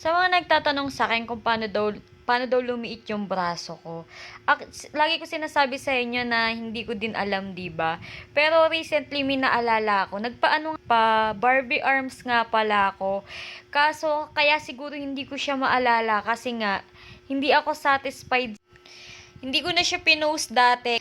Sa mga nagtatanong sa akin kung paano daw paano daw lumiit yung braso ko. Ak- lagi ko sinasabi sa inyo na hindi ko din alam, 'di ba? Pero recently may naalala ako. Nagpaano pa Barbie arms nga pala ako. Kaso kaya siguro hindi ko siya maalala kasi nga hindi ako satisfied. Hindi ko na siya pinost dati.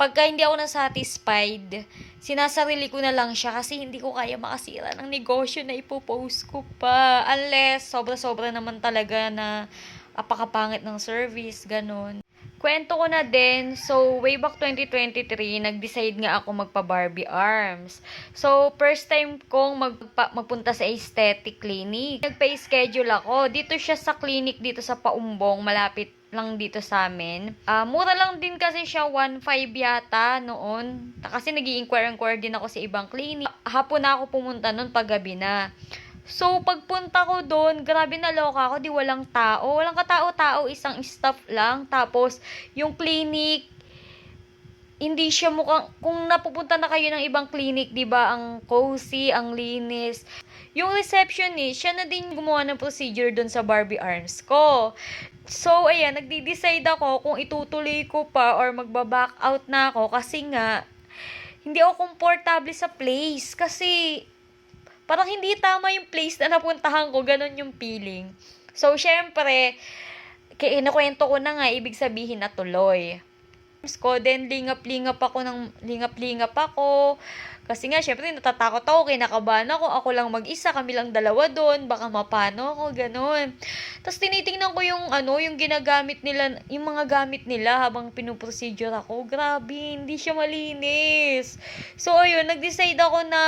Pagka hindi ako na-satisfied, sinasarili ko na lang siya kasi hindi ko kaya makasira ng negosyo na ipopost ko pa. Unless, sobra-sobra naman talaga na apakapangit ng service, ganun. Kwento ko na din, so way back 2023, nag-decide nga ako magpa-Barbie Arms. So, first time kong magpa- magpunta sa aesthetic clinic. Nagpa-schedule ako. Dito siya sa clinic dito sa Paumbong, malapit lang dito sa amin. Ah, mura lang din kasi siya, 1.5 yata noon. Kasi nag inquire din ako sa ibang clinic. Hapon na ako pumunta noon, paggabi na. So, pagpunta ko doon, grabe na loka ako, di walang tao. Walang katao-tao, isang staff lang. Tapos, yung clinic, hindi siya mukhang, kung napupunta na kayo ng ibang clinic, di ba, ang cozy, ang linis. Yung receptionist, siya na din gumawa ng procedure doon sa Barbie Arms ko. So, ayan, nagdi-decide ako kung itutuloy ko pa or magba-back out na ako kasi nga, hindi ako komportable sa place. Kasi, parang hindi tama yung place na napuntahan ko, ganun yung feeling. So, syempre, kinukwento ko na nga, ibig sabihin na tuloy. Ko, then lingap-lingap ako ng lingap-lingap ako. Kasi nga, syempre, natatakot ako, kinakabahan ako, ako lang mag-isa, kami lang dalawa doon, baka mapano ako, ganun. Tapos tinitingnan ko yung ano, yung ginagamit nila, yung mga gamit nila habang pinuprocedure ako. Grabe, hindi siya malinis. So, ayun, nag-decide ako na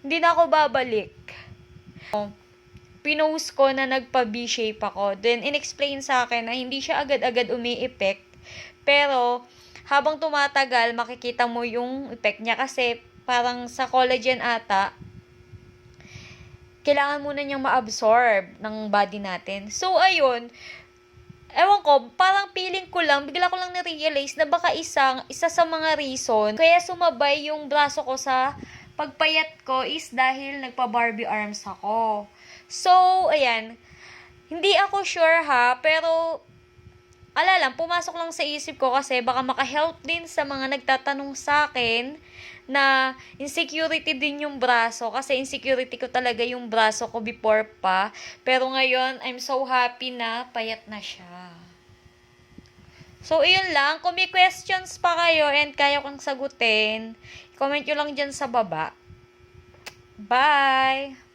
hindi na ako babalik. Pinost ko na nagpa-B-shape ako. Then, in-explain sa akin na hindi siya agad-agad umi-effect. Pero, habang tumatagal, makikita mo yung effect niya kasi parang sa collagen ata, kailangan muna niyang ma-absorb ng body natin. So, ayun, ewan ko, parang feeling ko lang, bigla ko lang na-realize na baka isang, isa sa mga reason, kaya sumabay yung braso ko sa pagpayat ko is dahil nagpa-Barbie arms ako. So, ayan, hindi ako sure ha, pero ala lang, pumasok lang sa isip ko kasi baka makahelp din sa mga nagtatanong sa akin na insecurity din yung braso kasi insecurity ko talaga yung braso ko before pa. Pero ngayon, I'm so happy na payat na siya. So, iyon lang. Kung may questions pa kayo and kaya kong sagutin, comment nyo lang dyan sa baba. Bye!